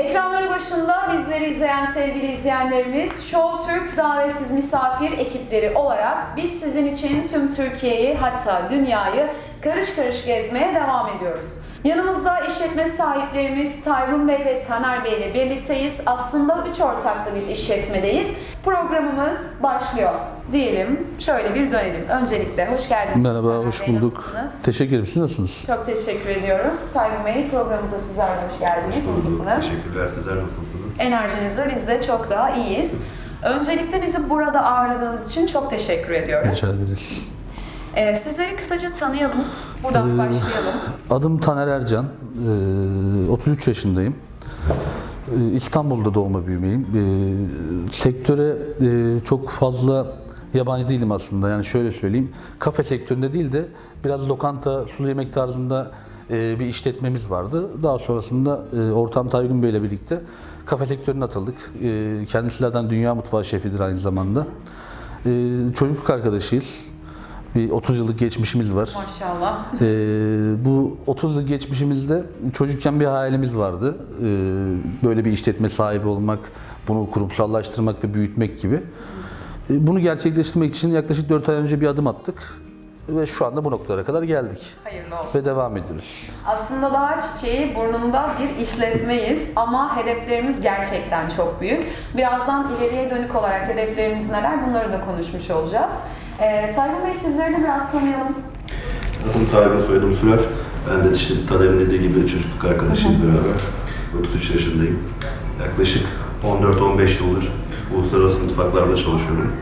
Ekranları başında bizleri izleyen sevgili izleyenlerimiz Show Türk davetsiz misafir ekipleri olarak biz sizin için tüm Türkiye'yi hatta dünyayı karış karış gezmeye devam ediyoruz. Yanımızda işletme sahiplerimiz Tayfun Bey ve Taner Bey ile birlikteyiz. Aslında üç ortaklı bir işletmedeyiz. Programımız başlıyor diyelim. Şöyle bir dönelim. Öncelikle hoş geldiniz. Merhaba, hoş Bey, bulduk. nasılsınız? Teşekkür ederim. Siz nasılsınız? Çok teşekkür ediyoruz. Tayfun Bey programımıza sizler de hoş geldiniz. Nasılsınız? Teşekkürler. Sizler nasılsınız? Enerjinizle biz de çok daha iyiyiz. Öncelikle bizi burada ağırladığınız için çok teşekkür ediyoruz. Rica ederiz. Ee, sizleri kısaca tanıyalım. Buradan Ee, başlayalım. Adım Taner Ercan. Ee, 33 yaşındayım. Ee, İstanbul'da doğma büyümeyim. Ee, sektöre e, çok fazla yabancı değilim aslında. Yani şöyle söyleyeyim. Kafe sektöründe değil de biraz lokanta, sulu yemek tarzında e, bir işletmemiz vardı. Daha sonrasında e, Ortam Taygun Bey ile birlikte kafe sektörüne atıldık. E, kendisi zaten dünya mutfağı şefidir aynı zamanda. E, çocukluk arkadaşıyız. Bir 30 yıllık geçmişimiz var. Maşallah. Ee, bu 30 yıl geçmişimizde çocukken bir hayalimiz vardı. Ee, böyle bir işletme sahibi olmak, bunu kurumsallaştırmak ve büyütmek gibi. Ee, bunu gerçekleştirmek için yaklaşık 4 ay önce bir adım attık ve şu anda bu noktalara kadar geldik Hayırlı olsun. ve devam ediyoruz. Aslında daha çiçeği burnunda bir işletmeyiz ama hedeflerimiz gerçekten çok büyük. Birazdan ileriye dönük olarak hedeflerimiz neler bunları da konuşmuş olacağız. Ee, Tayfun Bey sizleri de biraz tanıyalım. Adım Taygun soyadım Sürer. Ben de işte Taner'in dediği gibi çocukluk arkadaşıyız beraber. 33 yaşındayım. Yaklaşık 14-15 yıldır uluslararası mutfaklarda çalışıyorum.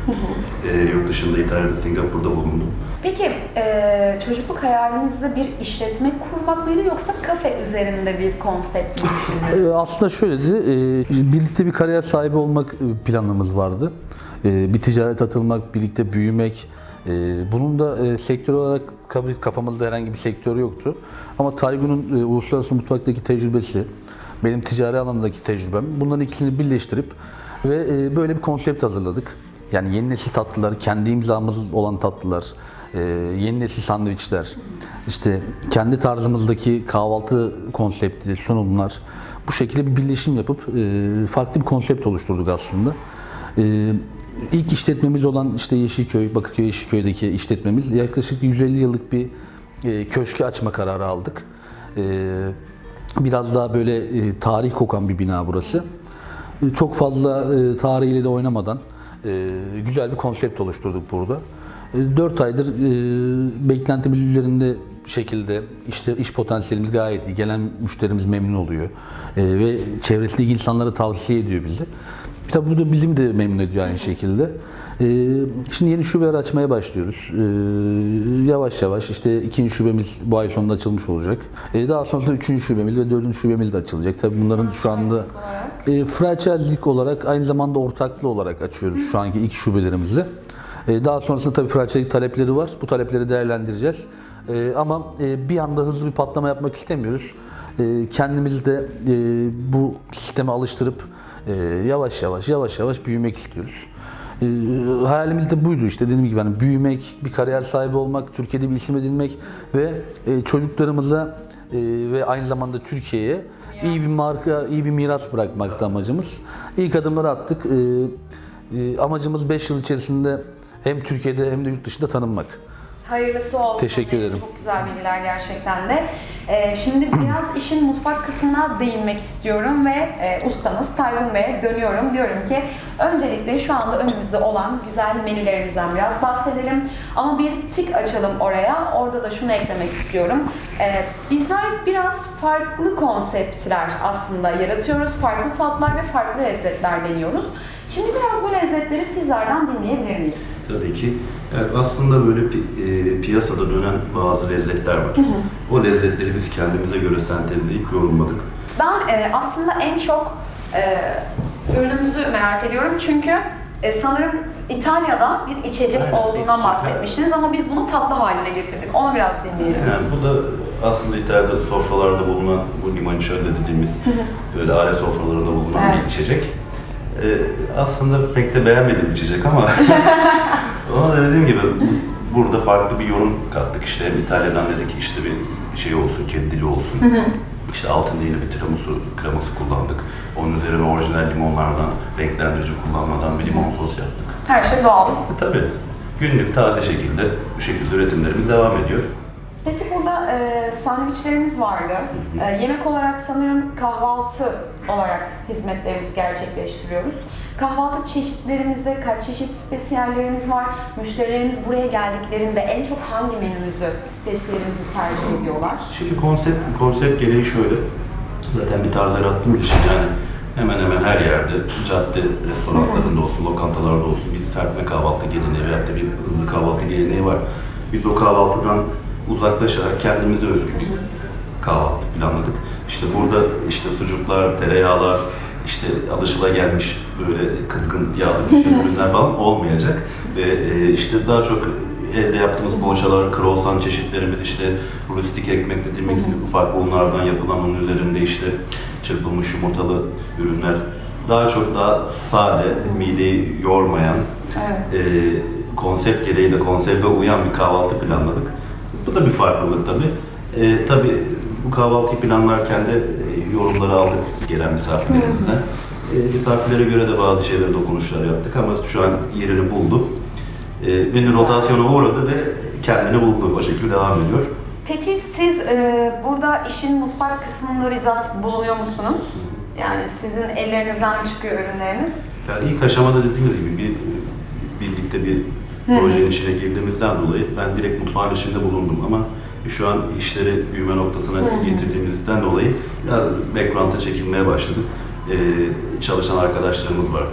Ee, yurt dışında İtalya'da, Singapur'da bulundum. Peki e, çocukluk hayalinizde bir işletme kurmak mıydı yoksa kafe üzerinde bir konsept mi düşündünüz? Ee, aslında şöyle de e, birlikte bir kariyer sahibi olmak e, planımız vardı. E, bir ticaret atılmak, birlikte büyümek. E, bunun da e, sektör olarak kafamızda herhangi bir sektör yoktu. Ama Taygun'un e, uluslararası mutfaktaki tecrübesi, benim ticari alandaki tecrübem bunların ikisini birleştirip ve e, böyle bir konsept hazırladık. Yani yeni nesil tatlılar, kendi imzamız olan tatlılar, e, yeni nesil sandviçler, işte kendi tarzımızdaki kahvaltı konsepti, sunumlar bu şekilde bir birleşim yapıp e, farklı bir konsept oluşturduk aslında. E, ilk işletmemiz olan işte Yeşilköy, Bakırköy Yeşilköy'deki işletmemiz yaklaşık 150 yıllık bir e, köşke açma kararı aldık. E, biraz daha böyle e, tarih kokan bir bina burası. E, Çok fazla e, tarihiyle de oynamadan güzel bir konsept oluşturduk burada. 4 aydır e, beklentimiz üzerinde şekilde işte iş potansiyelimiz gayet iyi. Gelen müşterimiz memnun oluyor. E, ve çevresindeki insanlara tavsiye ediyor bizi. Tabii bu da bizim de memnun ediyor aynı şekilde. E, şimdi yeni şubeler açmaya başlıyoruz. E, yavaş yavaş işte ikinci şubemiz bu ay sonunda açılmış olacak. E, daha sonrasında üçüncü şubemiz ve dördüncü şubemiz de açılacak. Tabii bunların şu anda e, franchise'lik olarak aynı zamanda ortaklı olarak açıyoruz şu anki ilk şubelerimizde. E, daha sonrasında tabii franchise'lik talepleri var. Bu talepleri değerlendireceğiz. Ama e, bir anda hızlı bir patlama yapmak istemiyoruz. Kendimizi de e, bu sisteme alıştırıp e, yavaş yavaş yavaş yavaş büyümek istiyoruz. E, hayalimiz de buydu işte dediğim gibi hani büyümek, bir kariyer sahibi olmak, Türkiye'de bir isim edinmek ve e, çocuklarımıza e, ve aynı zamanda Türkiye'ye iyi bir marka, iyi bir miras bırakmakta amacımız. İlk adımları attık. E, e, amacımız 5 yıl içerisinde hem Türkiye'de hem de yurt dışında tanınmak. Hayırlısı olsun. Teşekkür ederim. Çok güzel bilgiler gerçekten de. Ee, şimdi biraz işin mutfak kısmına değinmek istiyorum ve e, ustamız Taygun Bey'e dönüyorum. Diyorum ki öncelikle şu anda önümüzde olan güzel menülerimizden biraz bahsedelim. Ama bir tik açalım oraya. Orada da şunu eklemek istiyorum. Ee, bizler biraz farklı konseptler aslında yaratıyoruz. Farklı tatlar ve farklı lezzetler deniyoruz. Şimdi biraz bu lezzetleri sizlerden dinleyebilir miyiz? Tabii ki. Evet, aslında böyle pi- e, piyasada dönen bazı lezzetler var. O lezzetleri biz kendimize göre sentezleyip yorumladık. Ben e, aslında en çok e, ürünümüzü merak ediyorum çünkü e, sanırım İtalya'da bir içecek Aynen, olduğundan bahsetmiştiniz ama biz bunu tatlı haline getirdik. Onu biraz dinleyelim. Yani bu da aslında İtalya'da sofralarda bulunan bu limoncello dediğimiz böyle aile sofralarında bulunan Evet. bir içecek. Ee, aslında pek de beğenmediğim içecek ama ama dediğim gibi burada farklı bir yorum kattık. İşte hem İtalya'dan dedik işte bir şey olsun, kedi dili olsun. İşte altında yine bir tiramisu kreması kullandık. Onun üzerine orijinal limonlardan, renklendirici kullanmadan bir limon sos yaptık. Her şey doğal. E, tabii günlük taze şekilde bu şekilde üretimlerimiz devam ediyor. Peki burada e, sandviçlerimiz vardı. E, yemek olarak sanırım kahvaltı olarak hizmetlerimizi gerçekleştiriyoruz. Kahvaltı çeşitlerimizde kaç çeşit spesiyallerimiz var? Müşterilerimiz buraya geldiklerinde en çok hangi menümüzü, spesiyelimizi tercih ediyorlar? Şimdi konsept konsept gereği şöyle. Zaten bir tarz yarattım bir şey yani hemen hemen her yerde cadde restoranlarında olsun, lokantalarda olsun bir serpme kahvaltı geleneği veyahut da bir hızlı kahvaltı geleneği var. Biz o kahvaltıdan uzaklaşarak kendimize özgü bir kahvaltı planladık. İşte burada işte sucuklar, tereyağlar, işte alışılagelmiş böyle kızgın yağlı işte ürünler falan olmayacak. Ve e, işte daha çok elde yaptığımız poğaçalar, croissant çeşitlerimiz işte rustik ekmek dediğimiz ufak unlardan yapılan onun üzerinde işte çırpılmış yumurtalı ürünler. Daha çok daha sade, mideyi yormayan, Evet. e, konsept gereği de konsepte uyan bir kahvaltı planladık. Bu da bir farklılık tabii. E, tabii bu kahvaltıyı planlarken de e, yorumları aldık gelen misafirlerimizden. E, misafirlere göre de bazı şeylere dokunuşlar yaptık ama şu an yerini buldu. E, menü rotasyona uğradı ve kendini buldu. O şekilde devam ediyor. Peki siz e, burada işin mutfak kısmında bizzat bulunuyor musunuz? Yani sizin ellerinizden mi çıkıyor ürünleriniz? Yani ilk aşamada dediğimiz gibi bir birlikte bir projenin içine girdiğimizden dolayı ben direkt mutfağın içinde bulundum ama şu an işleri büyüme noktasına getirdiğimizden dolayı biraz background'a çekilmeye başladık. Ee, çalışan arkadaşlarımız var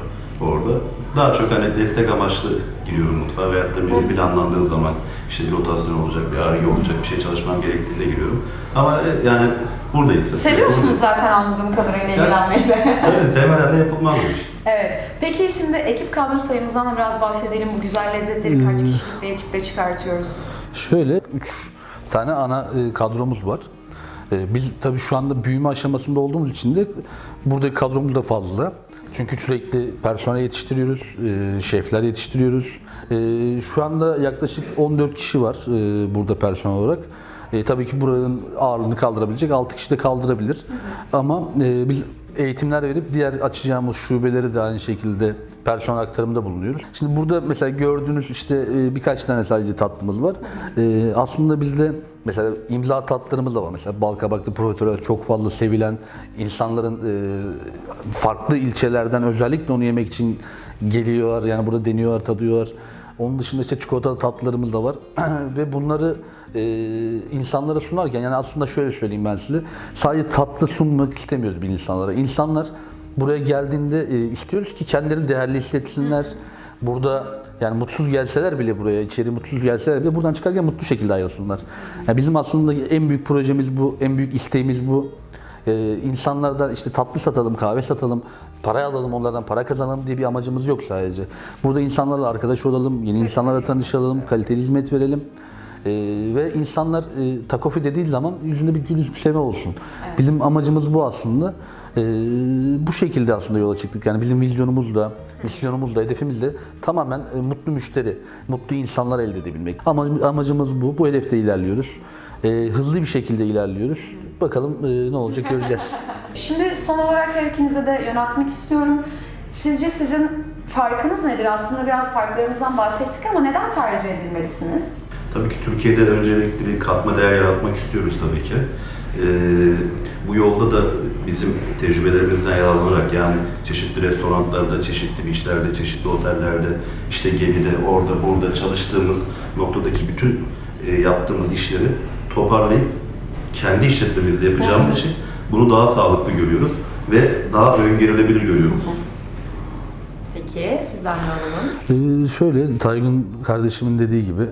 orada. Daha çok hani destek amaçlı giriyorum mutfağa veyahut da bir planlandığı zaman işte bir rotasyon olacak, bir arge olacak, bir şey çalışmam gerektiğinde giriyorum. Ama e, yani buradayız. Seviyorsunuz zaten anladığım kadarıyla ilgilenmeyi. Evet, sevmeden de yapılmaz bu iş. Evet. Peki şimdi ekip kadro sayımızdan da biraz bahsedelim. Bu güzel lezzetleri kaç kişilik bir ekiple çıkartıyoruz? Şöyle 3 tane ana e, kadromuz var. E, Biz tabii şu anda büyüme aşamasında olduğumuz için de buradaki kadromuz da fazla. Çünkü sürekli personel yetiştiriyoruz, e, şefler yetiştiriyoruz. Şu anda yaklaşık 14 kişi var burada personel olarak. E, tabii ki buranın ağırlığını kaldırabilecek 6 kişi de kaldırabilir. Ama e, biz eğitimler verip diğer açacağımız şubeleri de aynı şekilde personel aktarımında bulunuyoruz. Şimdi burada mesela gördüğünüz işte e, birkaç tane sadece tatlımız var. E, aslında bizde mesela imza tatlarımız da var. Mesela bal kabaklı profiterol çok fazla sevilen insanların e, farklı ilçelerden özellikle onu yemek için geliyorlar. Yani burada deniyorlar, tadıyorlar. Onun dışında işte çikolatalı tatlılarımız da var ve bunları e, insanlara sunarken yani aslında şöyle söyleyeyim ben size sadece tatlı sunmak istemiyoruz bir insanlara. İnsanlar buraya geldiğinde e, istiyoruz ki kendilerini değerli hissetsinler. Burada yani mutsuz gelseler bile buraya, içeri mutsuz gelseler bile buradan çıkarken mutlu şekilde ayrılsınlar. Yani bizim aslında en büyük projemiz bu, en büyük isteğimiz bu. Ee, insanlardan işte tatlı satalım, kahve satalım, para alalım onlardan para kazanalım diye bir amacımız yok sadece. Burada insanlarla arkadaş olalım, yeni insanlarla tanışalım, kaliteli hizmet verelim. Ee, ve insanlar e, takofi dediği zaman yüzünde bir gülümseme olsun. Bizim amacımız bu aslında. Ee, bu şekilde aslında yola çıktık. Yani bizim vizyonumuz da, misyonumuz da, hedefimiz de tamamen e, mutlu müşteri, mutlu insanlar elde edebilmek. Ama amacımız bu. Bu hedefte ilerliyoruz. Ee, hızlı bir şekilde ilerliyoruz. Bakalım e, ne olacak göreceğiz. Şimdi son olarak her ikinize de yöneltmek istiyorum. Sizce sizin farkınız nedir? Aslında biraz farklarınızdan bahsettik ama neden tercih edilmelisiniz? Tabii ki Türkiye'de öncelikli bir katma değer yaratmak istiyoruz tabii ki. Ee, bu yolda da bizim tecrübelerimizden yararlanarak yani çeşitli restoranlarda, çeşitli beachlerde, çeşitli otellerde, işte gemide, orada, burada çalıştığımız noktadaki bütün e, yaptığımız işleri toparlayıp kendi işletmemizde yapacağımız için bunu daha sağlıklı görüyoruz ve daha öngörülebilir görüyoruz. Peki sizden de alalım. Ee, şöyle Taygun kardeşimin dediği gibi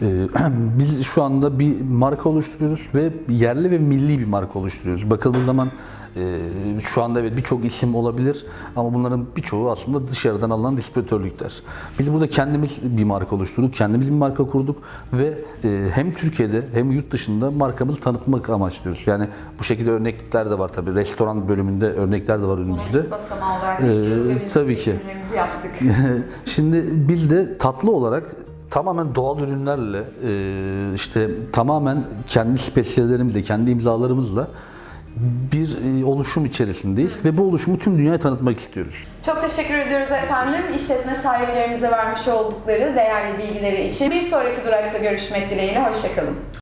biz şu anda bir marka oluşturuyoruz ve yerli ve milli bir marka oluşturuyoruz. Bakıldığı zaman e, şu anda evet birçok isim olabilir ama bunların birçoğu aslında dışarıdan alınan distribütörlükler. Biz burada kendimiz bir marka oluşturduk, kendimiz bir marka kurduk ve e, hem Türkiye'de hem yurt dışında markamızı tanıtmak amaçlıyoruz. Yani bu şekilde örnekler de var tabii. Restoran bölümünde örnekler de var önümüzde. Basamağı olarak Ee, tabii ki. yaptık. Şimdi biz de tatlı olarak tamamen doğal ürünlerle e, işte tamamen kendi spesiyellerimizle, kendi imzalarımızla bir e, oluşum içerisindeyiz ve bu oluşumu tüm dünyaya tanıtmak istiyoruz. Çok teşekkür ediyoruz efendim. İşletme sahiplerimize vermiş oldukları değerli bilgileri için. Bir sonraki durakta görüşmek dileğiyle. Hoşçakalın.